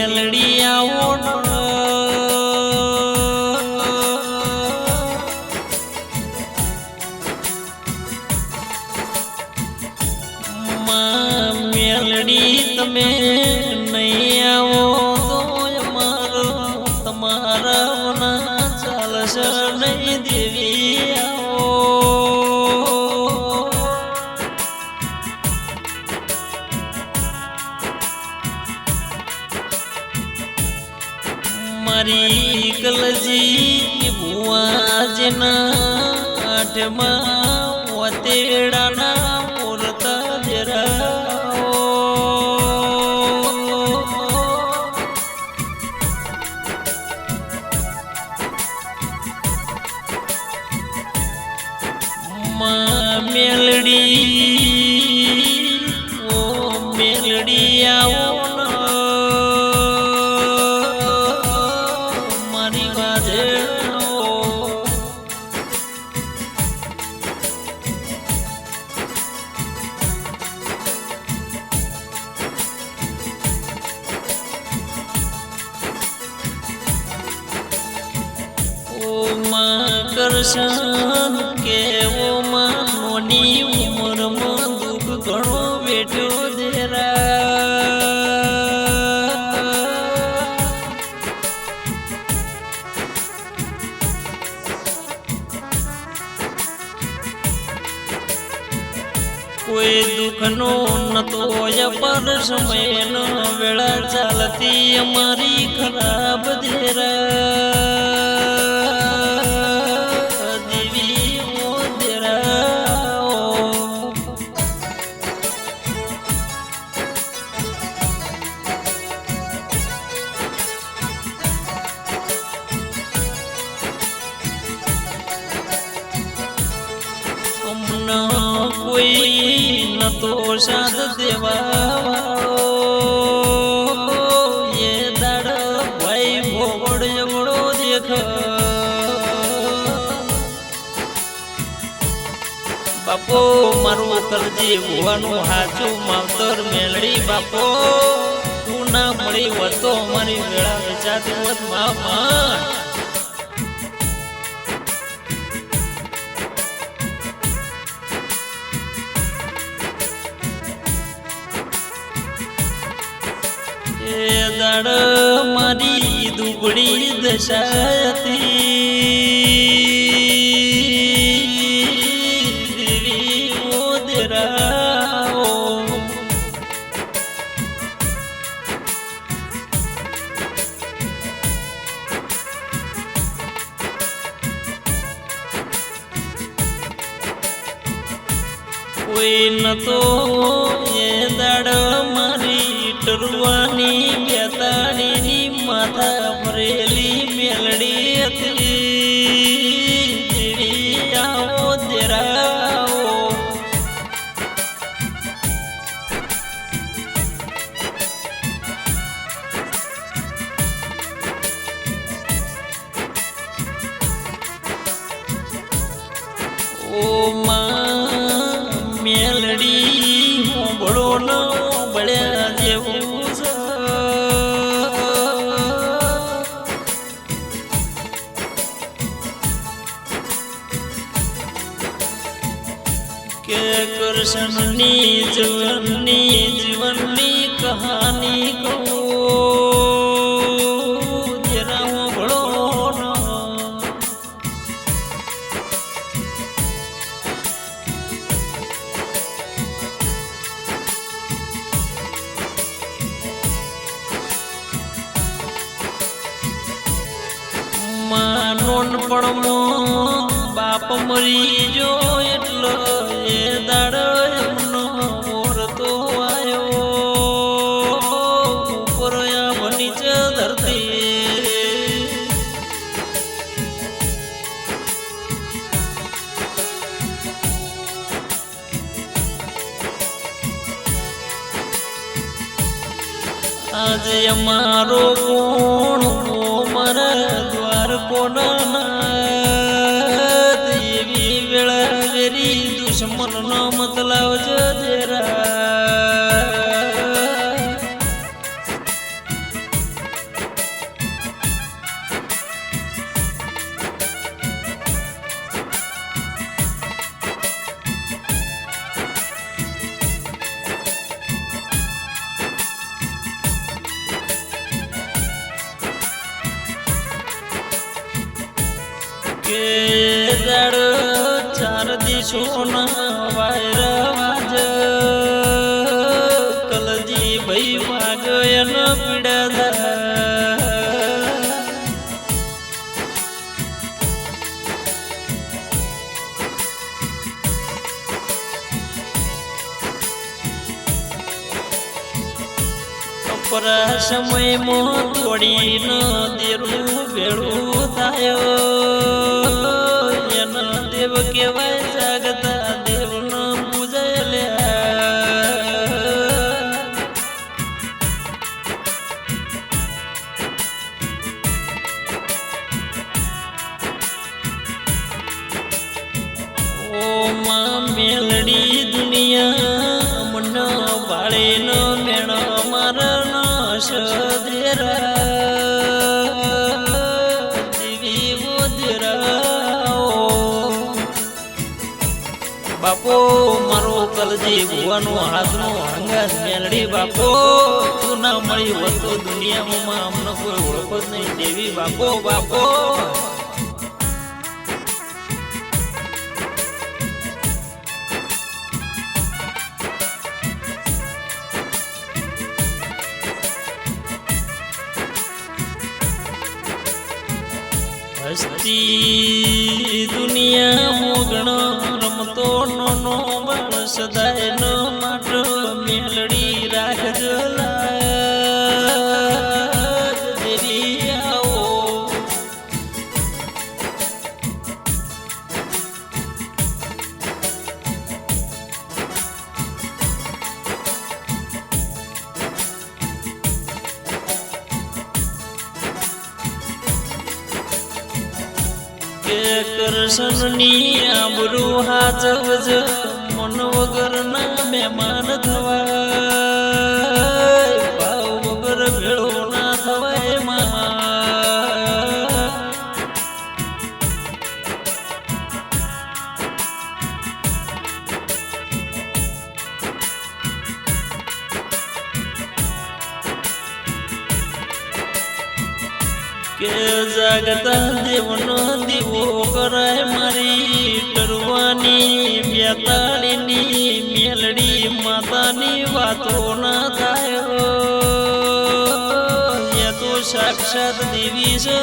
મેલડી આવો semana. માં કેવો માં નોની ઉંમરમાં દુઃખ ઘણો બેઠો કોઈ દુઃખનો નતો પર સમયનો વેળા ચાલતી અમારી ખરાબ દેરા બાપો, મારું કરજી હોવાનું હાચું માવતર મેલડી બાપો. તું ના મળી વતો મારી વેળા વેચાતી વત મામા. દાડ મારી દુબળી દશા મારી કૃષ્ણની જીવનની જીવનની કહાની કહું. જરા હોંભળો ન. નાનપણમાં બાપ મરી જો એટલો આજે અમારો કોણ કોમર દ્વાર કોણ એવી વેળા વેરી દુશ્મન નો મતલબ જરા દાડ ચાર દિશોના વાયર વાજ કલજી ભાઈ વાગયન પીડા પરા સમયમાં તોડીને દેરું ભેળું થાય. બાળીનો મેણ મરણ સદેરા દેવી મુદરાઓ બાપો, મારો કલજી ભુવાનો હાથનો હંગાસ મેલડી બાપો. તું ના મળી વસ્તુ દુનિયામાં અમને કોઈ ઓળખો જ નહીં દેવી બાપો બાપો. હસ્તી દુનિયા મોગણ રમતો નોનો બાળ સદાય ન કરશનની આબરૂ હાજવજ મન વગરના મહેમાન થવાય કે જાગતા દેવનો દીવો કરાય મારી ટરવાની બેતાળીની મેલડી માતાની વાતો ના થાય તો સાક્ષાત દેવી છે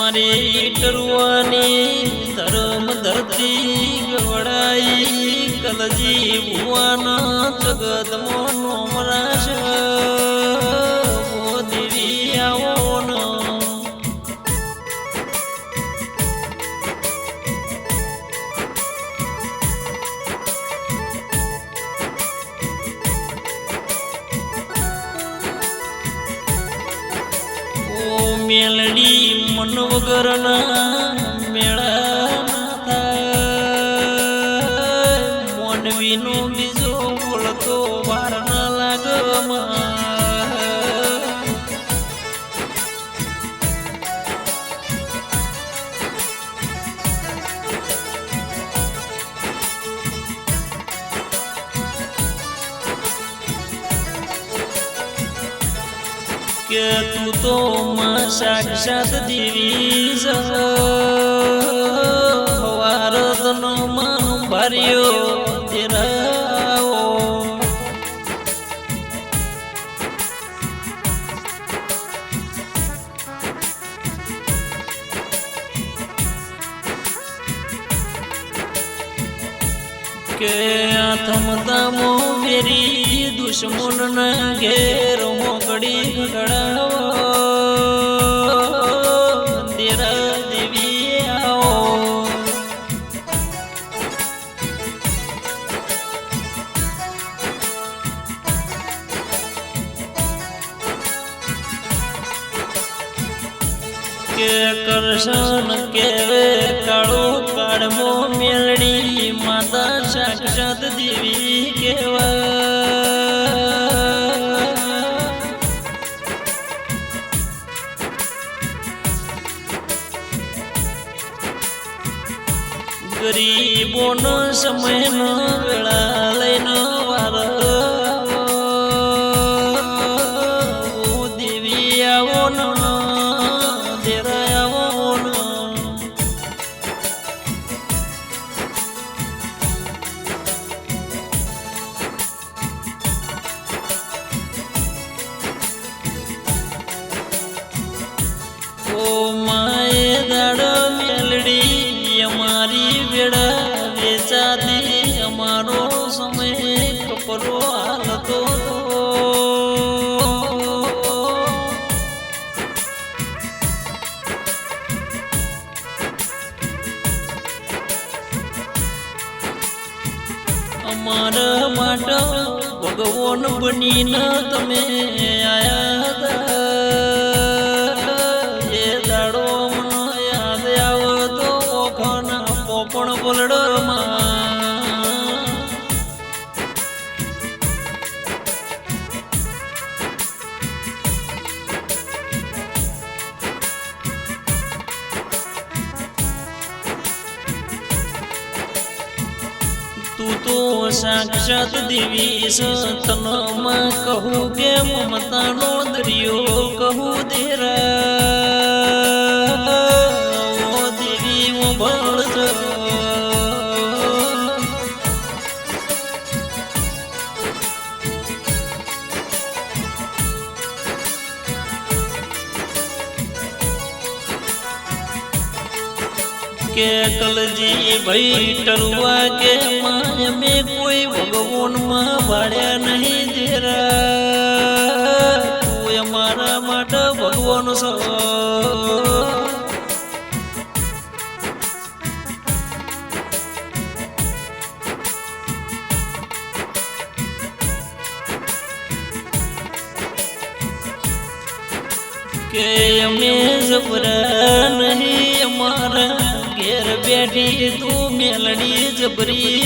મારી ડરવાની ધરમ ધરતી ગવડાઈ કલજી ભુવાના જગત મોનો મરાશ મેલડી મન વગરના મેળા સાક્ષાત દેવી છે હવારતનો માં ભર્યો તેરાઓ કે આથમતામો મેરી દુશ્મન ઘેર મોકડી ગડાવો ગરીબોનો સમયનો વેળા લઈને વાર કપરો હાલતો અમારા માટે ભગવાન બનીને તમે આયા. દેવી સતનમાં કહું કે મમતાનો દરિયો કહું દેરા. દેવી ઓ ભળજો કે કલજી ભાઈ ટરવા કે માય મે કોઈ ભગવાન નહીં દેરા તું મારા માટે ભગવાન છો. કે અમે જબરા નહીં અમારા બેઠી તું મેલડી જબરી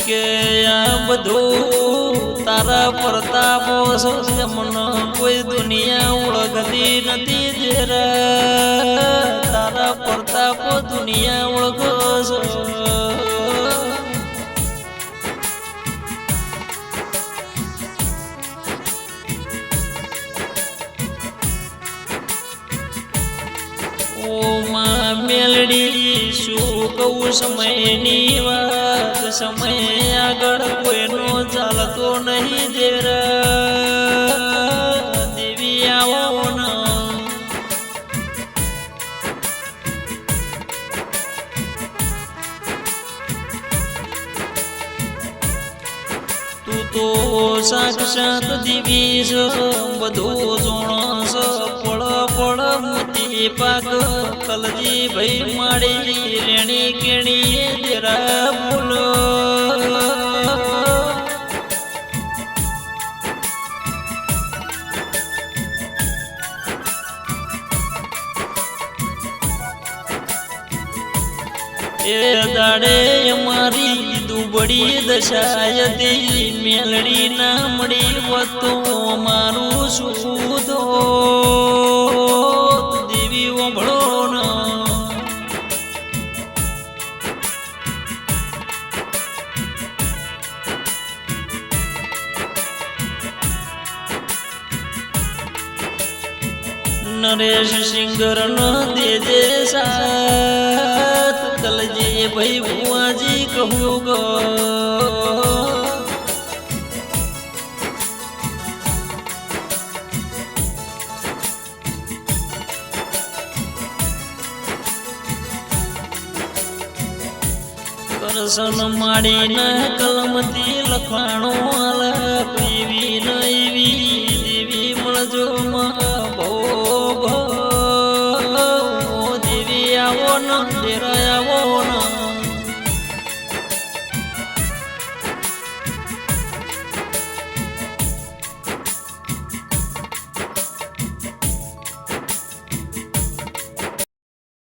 કે આ બધું તારા પ્રતાપો છે મને કોઈ દુનિયા ઓળખતી નથી જરા તારા પ્રતાપો દુનિયા ઓળખો કહું સમયની વાત, સમય આગળ કોઈનો ચાલતો નહીં દેરા દેવી આવો તું તો સાક્ષાત દેવી છે, બધું મોતી પાક કલજી ભાઈ માડી રેણી કેણી જરા બોલો એ દાડે અમારી દુબળી દશાય હતી મેલડી ના મળી વતો મારું શું ઓભળો ના. નરેશ સિંગર નો દેજે સાત કલજી ભાઈ ભુવાજી કહું ગો. કરસન માડીને કલમથી લખાણો આલ પીવી નઈવી